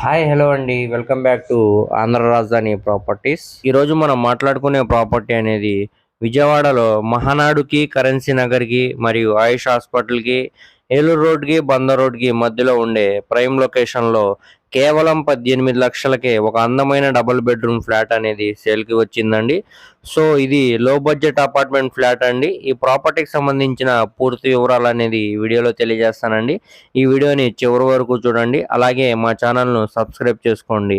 Hi hello అండి. Welcome back to Andhra Rajdhani properties. ఈరోజు మనం మాట్లాడుకునే ప్రాపర్టీ అనేది విజయవాడలో మహానాడుకి కరెన్సీ నగర్కి మరియు ఆయుష్ హాస్పిటల్కి ఏలూరు రోడ్కి బందర్ రోడ్కి మధ్యలో ఉండే ప్రైమ్ లొకేషన్లో కేవలం పద్దెనిమిది లక్షలకే ఒక అందమైన డబుల్ బెడ్రూమ్ ఫ్లాట్ అనేది సేల్కి వచ్చిందండి. సో ఇది లో బడ్జెట్ అపార్ట్మెంట్ ఫ్లాట్ అండి. ఈ ప్రాపర్టీకి సంబంధించిన పూర్తి వివరాలు అనేది వీడియోలో తెలియజేస్తానండి. ఈ వీడియోని చివరి వరకు చూడండి. అలాగే మా ఛానల్ను సబ్స్క్రైబ్ చేసుకోండి.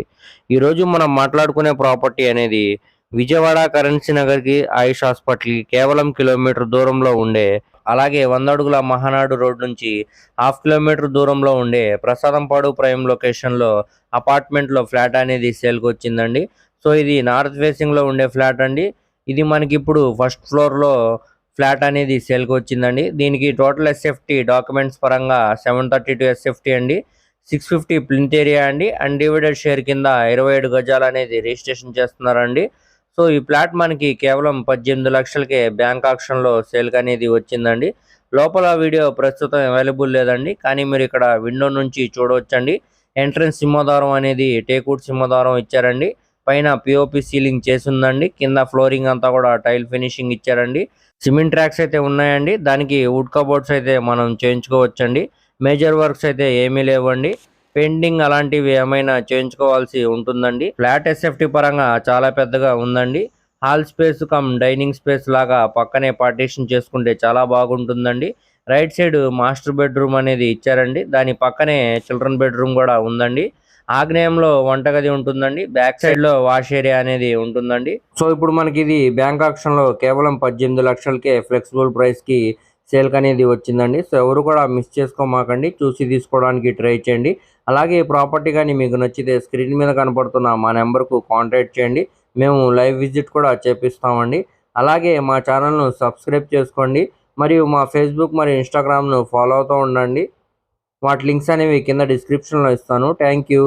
ఈరోజు మనం మాట్లాడుకునే ప్రాపర్టీ అనేది విజయవాడ కరెన్సీ నగర్కి ఆయుష్ హాస్పిటల్కి కేవలం కిలోమీటర్ దూరంలో ఉండే అలాగే వంద అడుగుల మహానాడు రోడ్ నుంచి హాఫ్ కిలోమీటర్ దూరంలో ఉండే ప్రసాదంపాడు ప్రైమ్ లొకేషన్లో అపార్ట్మెంట్లో ఫ్లాట్ అనేది సేల్కి వచ్చిందండి. సో ఇది నార్త్ ఫేసింగ్లో ఉండే ఫ్లాట్ అండి. ఇది మనకి ఇప్పుడు ఫస్ట్ ఫ్లోర్లో ఫ్లాట్ అనేది సేల్కి వచ్చిందండి. దీనికి టోటల్ ఎస్ఎఫ్టీ డాక్యుమెంట్స్ పరంగా సెవెన్ థర్టీ టూ ఎస్ఎఫ్టీ అండి. సిక్స్ ఫిఫ్టీ ప్లింత్ ఏరియా అండి. అన్డివైడెడ్ షేర్ కింద ఇరవై ఏడు గజాలు అనేది రిజిస్ట్రేషన్ చేస్తున్నారండి. సో ఈ ప్లాట్ మనకి కేవలం పద్దెనిమిది లక్షలకే బ్యాంక్ ఆప్షన్లో సేల్కి అనేది వచ్చిందండి. లోపల వీడియో ప్రస్తుతం అవైలబుల్ లేదండి. కానీ మీరు ఇక్కడ విండో నుంచి చూడవచ్చండి ఎంట్రన్స్ సింహదారం అనేది టేకూట్ సింహదారం ఇచ్చారండి. పైన పిఓపి సీలింగ్ చేసి ఉందండి కింద ఫ్లోరింగ్ అంతా కూడా టైల్ ఫినిషింగ్ ఇచ్చారండి. సిమెంట్ ట్రాక్స్ అయితే ఉన్నాయండి. దానికి వుడ్ కబోర్డ్స్ అయితే మనం చేయించుకోవచ్చండి. మేజర్ వర్క్స్ అయితే ఏమీ లేవండి. పెండింగ్ అలాంటివి ఏమైనా చేయించుకోవాల్సి ఉంటుందండి? ఫ్లాట్ ఎస్ఎఫ్టీ పరంగా చాలా పెద్దగా ఉందండి. Hall space come dining space లాగా పక్కనే పార్టీషన్ చేసుకుంటే చాలా బాగుంటుందండి. రైట్ సైడ్ మాస్టర్ బెడ్రూమ్ అనేది ఇచ్చారండి. దాని పక్కనే చిల్డ్రన్ బెడ్రూమ్ కూడా ఉందండి. ఆగ్నేయంలో వంటగది ఉంటుందండి. బ్యాక్ సైడ్లో వాష్ ఏరియా అనేది ఉంటుందండి. సో ఇప్పుడు మనకి ఇది బ్యాంక్ ఆప్షన్లో కేవలం పద్దెనిమిది లక్షలకే ఫ్లెక్సిబుల్ ప్రైస్కి సేల్క్ అనేది వచ్చిందండి. సో ఎవరు కూడా మిస్ చేసుకోమాకండి. చూసి తీసుకోవడానికి ట్రై చేయండి. అలాగే ఈ ప్రాపర్టీ కానీ మీకు నచ్చితే స్క్రీన్ మీద కనపడుతున్న మా నెంబర్కు కాంటాక్ట్ చేయండి. మేము లైవ్ విజిట్ కూడా చేపిస్తామండి. అలాగే మా ఛానల్ను సబ్స్క్రైబ్ చేసుకోండి. మరియు మా ఫేస్బుక్ మరియు ఇన్స్టాగ్రామ్ను ఫాలో అవుతూ ఉండండి. వాటి లింక్స్ అనేవి కింద డిస్క్రిప్షన్లో ఇస్తాను. Thank you.